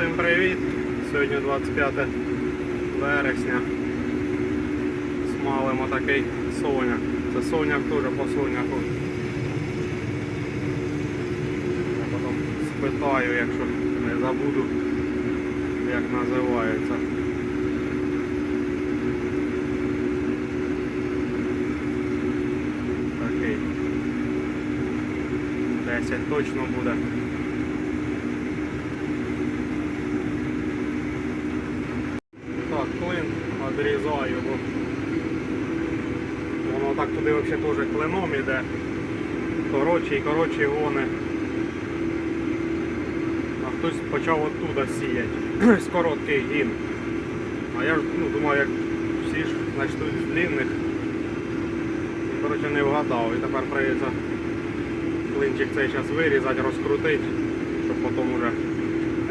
Всім привіт! Сьогодні 25 вересня. Смалимо такий соняк. Це соняк теж по соняку. Я потім спитаю, якщо не забуду, як називається. Такий. 10 точно буде. Так, клин відрізаю, бо воно так туди взагалі теж клином іде. Коротші і коротші гони. А хтось почав оттуда сіяти. з короткий гін. А я ж ну, думаю, як всі ж начнуть з длинних. І, коротше, не вгадав. І тепер прийдеться клинчик цей зараз вирізати, розкрутити, щоб потім уже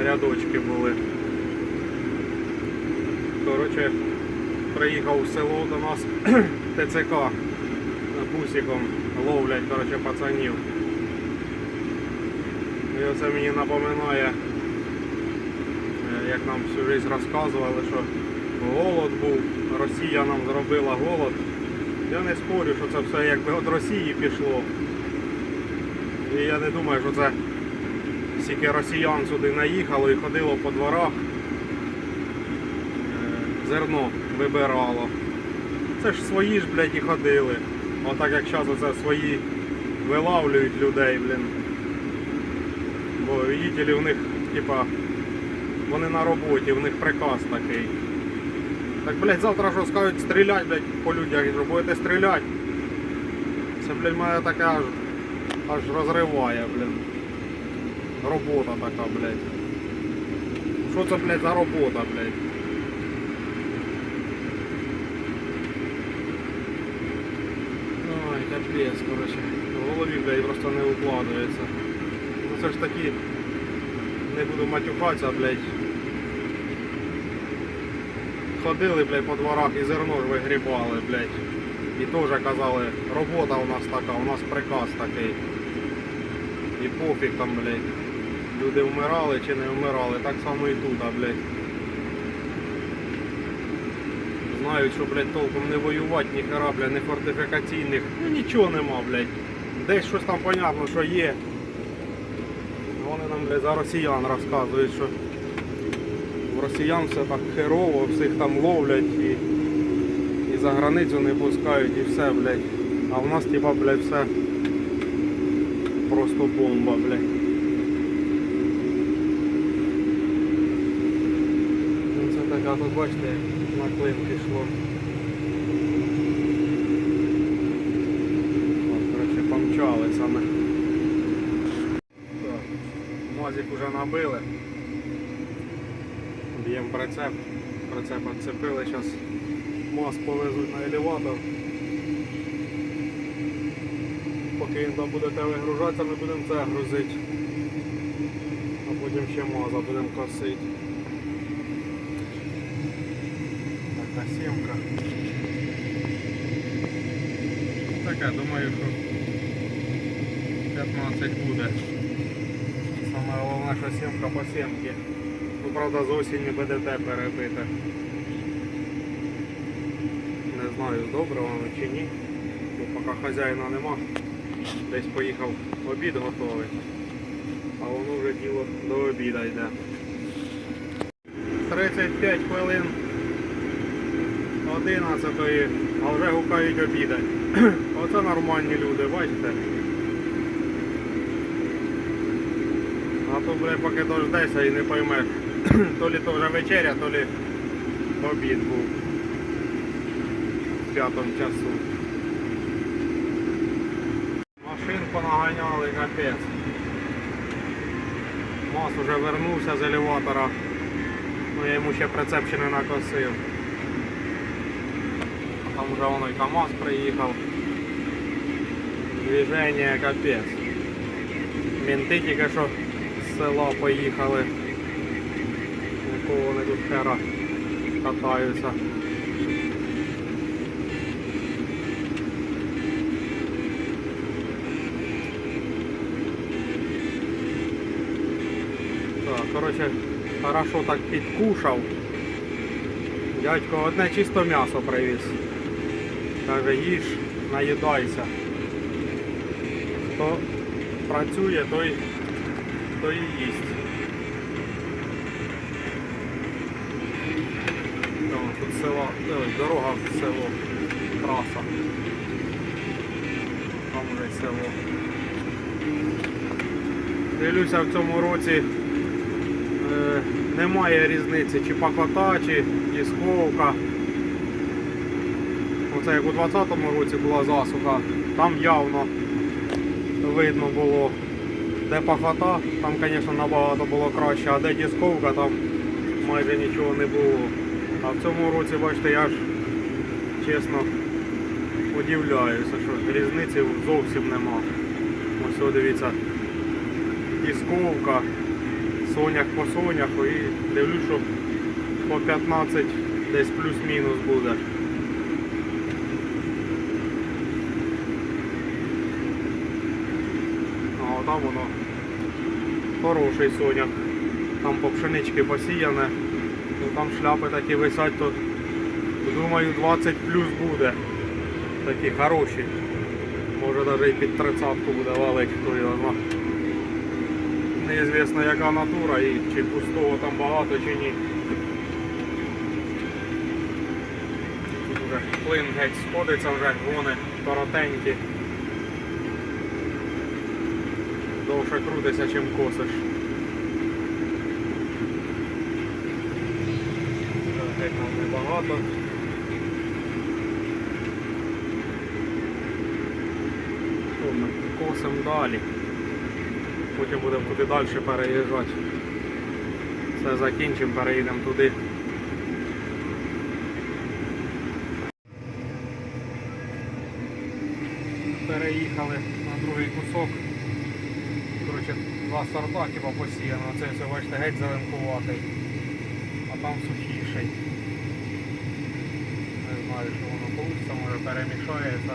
рядочки були. Коротше, приїхав в село до нас ТЦК бусиком ловлять коротше, пацанів. І оце мені напоминає, е, як нам всю життя розказували, що голод був, Росія нам зробила голод. Я не спорю, що це все якби від Росії пішло. І я не думаю, що це стільки росіян сюди наїхало і ходило по дворах зерно вибирало. Це ж свої ж, блядь, і ходили. Отак як зараз оце свої вилавлюють людей, блін. Бо видітелі в них, типа, вони на роботі, в них приказ такий. Так, блядь, завтра що скажуть стріляти, блядь, по людях, і будете стріляти. Це, блядь, мене таке аж, аж розриває, блін. Робота така, блядь. Що це, блядь, за робота, блядь? Капець, коротше. В голові, блядь, просто не укладається. Ну це ж такі, не буду матюкатися, блядь. Ходили, блядь, по дворах і зерно вигрібали, блядь. І теж казали, робота у нас така, у нас приказ такий. І пофіг там, блядь. Люди вмирали чи не вмирали, так само і тут, блядь. Знають, що, блядь, толком не воювати, ні хера, блядь, не фортифікаційних. Ну нічого нема, блядь. Десь щось там понятно, що є. Вони нам, блядь, за росіян розказують, що в росіян все так херово, всіх там ловлять і, і за границю не пускають і все, блядь. А в нас, типа, блядь, все просто бомба, блядь. Ну, Це така, тут бачите, на пішло. От, коротше, помчали саме. Мазик уже набили. Б'ємо прицеп. Прицеп відцепили, зараз маз повезуть на елеватор. Поки він там буде те вигружатися, ми будемо це грузити. А потім ще маза будемо косити. Така сімка. Така, думаю, що 15 буде. Саме головне, що сімка по сімки. Ну, правда, з осінню БДТ перебите. Не знаю, добре воно чи ні. Бо поки хазяїна нема. Десь поїхав обід готовий. А воно вже діло до обіда йде. 35 хвилин 11 а вже гукають обідати. Оце нормальні люди, бачите? А то, бля, поки дождешся і не поймеш, то лі то вже вечеря, то лі обід був в п'ятому часу. Машин понаганяли капець. Мас уже вернувся з елеватора. Ну я йому ще прицеп не накосив. Там вже воно і КАМАЗ приїхав. Движення капець. Мінти тільки що з села поїхали. Якого вони тут хера катаються. Так. коротше, хорошо так підкушав. Дядько одне чисто м'ясо привіз. Каже, їж, наїдайся. Хто працює, той, той і їсть. Тут село, дорога в село, траса. Там вже село. Дивлюся в цьому році е, немає різниці, чи пахота, чи дісковка. Оце як у 20-му році була засуха, там явно видно було, де пахота, там, звісно, набагато було краще, а де дісковка, там майже нічого не було. А в цьому році, бачите, я ж чесно удивляюся, що різниці зовсім нема. Ось дивіться, дісковка, сонях по соняху і дивлюсь, що по 15 десь плюс-мінус буде. Там воно хороший сонях. Там по пшенички посіяне. Ну, там шляпи такі висять, то думаю 20 плюс буде. Такі хороші. Може навіть і під 30 буде валить, хто його. Неізвісно яка натура і чи пустого там багато чи ні. Тут вже плин геть сходиться вже, вони коротенькі. Довше крутися, чим косиш. Геть нам небагато. Ладно, Косим далі. Потім будемо туди далі переїжджати. Все закінчимо, переїдемо туди. Переїхали на другий кусок. Два сорта типа посіяно. Це все, бачите, геть зеленкуватий. А там сухіший. Не знаю, що воно вийде, може перемішається.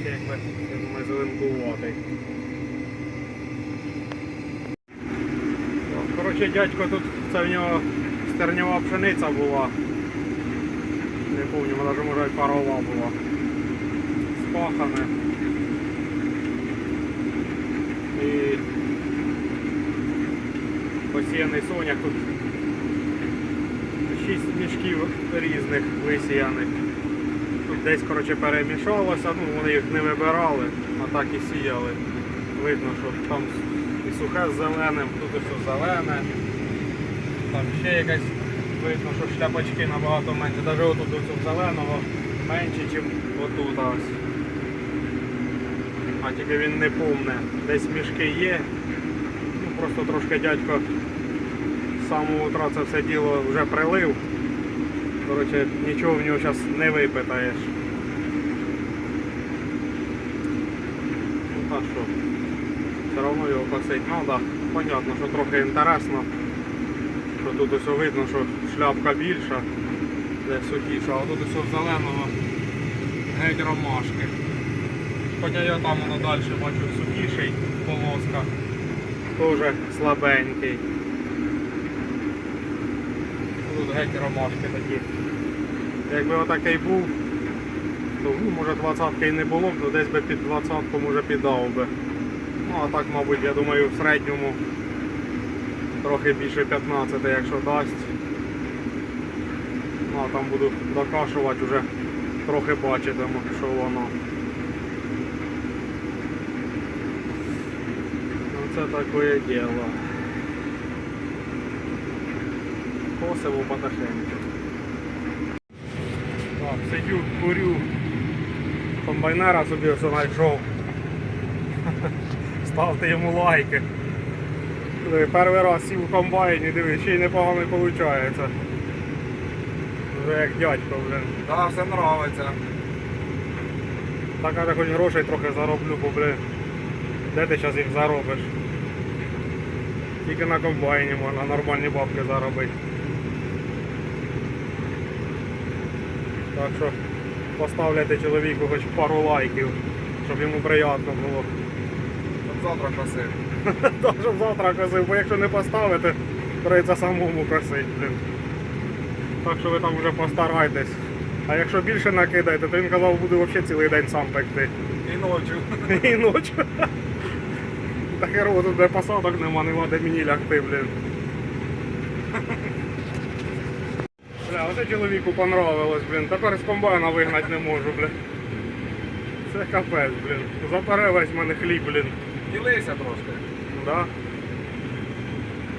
Ще якби, думаю, зеленкуватий. Коротше, дядько тут, це в нього стерньова пшениця була. Не пам'ятаю, навіть може парова була. Спахане. І посіяний соняк тут 6 мішків різних висіяних. Тут десь коротше, перемішалося, ну вони їх не вибирали, а так і сіяли. Видно, що там і сухе з зеленим, тут все зелене. Там ще якась видно, що шляпочки набагато менше. Навіть отут ось зеленого менше, ніж отут ось. А тільки він не повне. Десь мішки є. Ну, просто трошки дядько з самого утра це все діло вже прилив. Коротше, нічого в нього зараз не випитаєш. Ну так що, все одно його косить треба. Понятно, що трохи інтересно. Що тут ось видно, що шляпка більша, де сухіша, а тут ось зеленого геть ромашки. Хоча я там воно далі бачу сухіший полоска. Теж слабенький. Тут геть ромашки такі. Якби отакий був, то ну, може 20 і не було б, то десь би під 20 може піддав би. Ну а так, мабуть, я думаю, в середньому трохи більше 15, якщо дасть. Ну а там буду докашувати вже трохи бачитиму, що воно. Це таке діло. Косиво потихеньку. Так, сидю, курю. Комбайнера собі все знайшов. Ставте йому лайки. Перший раз сів у комбайні, диви, ще й непогано виходить. Вже як дядько, блин. Да, все нравиться. Так каже, хоч грошей трохи зароблю, бо блин. Де ти зараз їх заробиш? Тільки на комбайні можна нормальні бабки заробити. Так що поставляйте чоловіку хоч пару лайків, щоб йому приємно було. Щоб завтра косив. То, щоб завтра косив, бо якщо не поставити, прийдеться самому косити, блін. Так що ви там вже постарайтесь. А якщо більше накидаєте, то він казав, буде взагалі цілий день сам пекти. І ночі. І ночі. Та херово тут де посадок нема, нема де мені лягти, блін. Бля, оце чоловіку понравилось, блін. Тепер з комбайна вигнати не можу, блін. Це капець, блін. Запере весь мене хліб, блін. Ділися трошки. Да?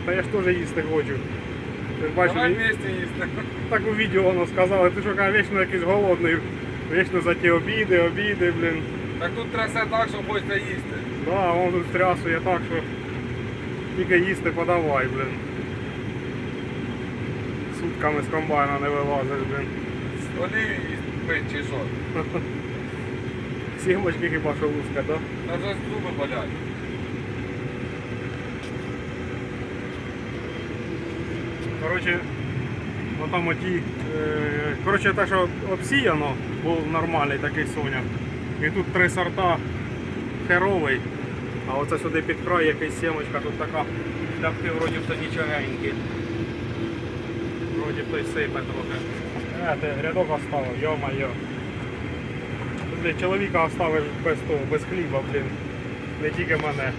Та я ж теж їсти хочу. Ти ж бачиш, Давай вместе їсти. так у відео воно сказали, ти що вічно якийсь голодний, вічно за ті обіди, обіди, блін. Так тут трясе так, що хочеться їсти. Да, воно тут стрясує так, що тільки їсти подавай, блін. Сутками з комбайна не вилазиш, блін. Олію їсти пить чи що. Сімочки хіба що луска, да? Та вже зуби болять. Коротше, ну там оті. Е, коротше, те, що обсіяно, був нормальний такий соняк. І тут три сорта херовий. А оце сюди під край якась сімочка, тут така шляпки вроді все нічогенькі. Вроді той сипе трохи. Е, ти рядок оставив, йо-майо. Блін, чоловіка оставиш без того, без хліба, блін. Не тільки мене.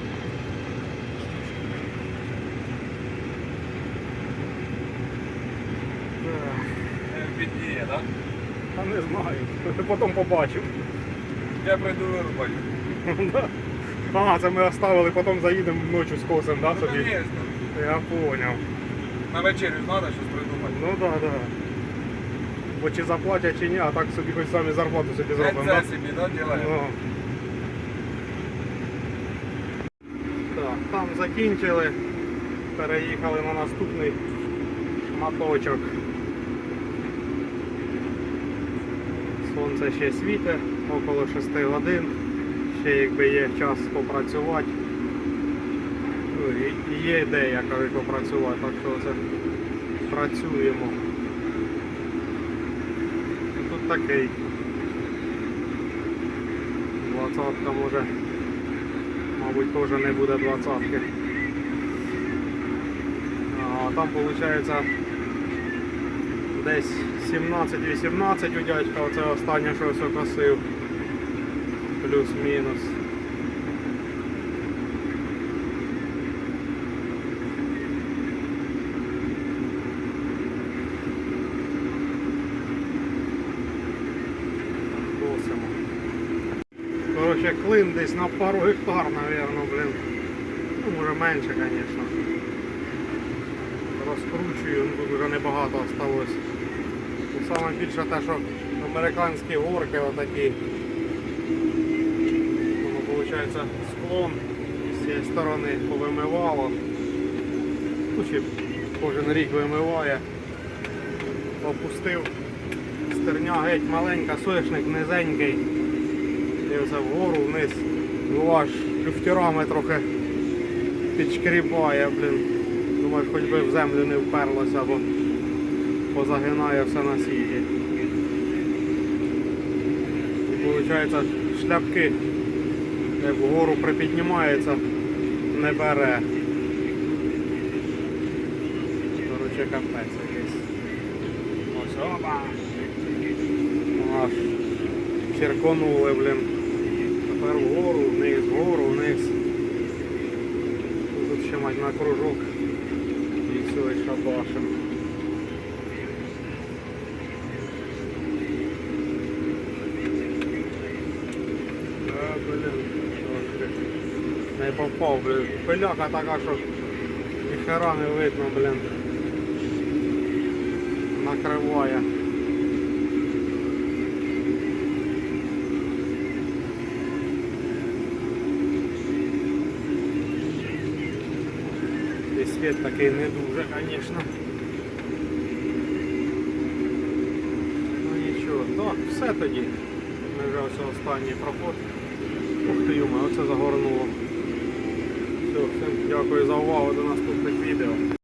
Ех. Е, Бідніє, так? Та не знаю. Потім побачив. Я прийду вирубаю. Ага, це ми оставили, потім заїдемо ночі скосимо, да, Ну, собі? звісно. Я поняв. На вечерю треба щось придумати. Ну так, да, так. Да. Бо чи заплатять, чи ні, а так собі хоч самі зарплату собі зробимо, Це собі, да, ділаємо? Ну. Так, там закінчили. Переїхали на наступний шматочок. Сонце ще світить, около 6 годин. Ще якби є час попрацювати. Ну, і- є ідея, кажуть, попрацювати, так що це працюємо. Тут такий. Двадцятка може, мабуть, теж не буде двадцятки. А там виходить десь 17-18 у дядька, оце останнє, що все косив. Плюс-мінус. Короче, клин десь на пару гектар, наверное, блин. Ну, може менше, звісно. Розкручую, ну тут вже небагато осталось. Саме більше те, що американські горки отакі. Виходить склон з цієї сторони повимивало. Ну, кожен рік вимиває. Опустив. Стерня геть маленька, соняшник низенький. Оце вгору вниз. Ну аж люфтюрами трохи підшкрібає, блін. Думаєш, хоч би в землю не вперлося, бо позагинає все на світі. Виходить, шляпки, вгору припіднімається, не бере. Короче, капець якийсь. Ось опа! Аж черконули, блін. Тепер вгору, вниз, вгору, вниз. Тут ще мать на кружок. І все, і шабашим. Да, блін, трошки не попав, блін. Пиляка така, що ніхера не видно, блін. Накриває. І світ такий не дуже, звісно. Ну нічого. Так, все тоді. Ми вже ось останній проход. Ух ти юма, оце загорнуло. Всім дякую за увагу до наступних відео.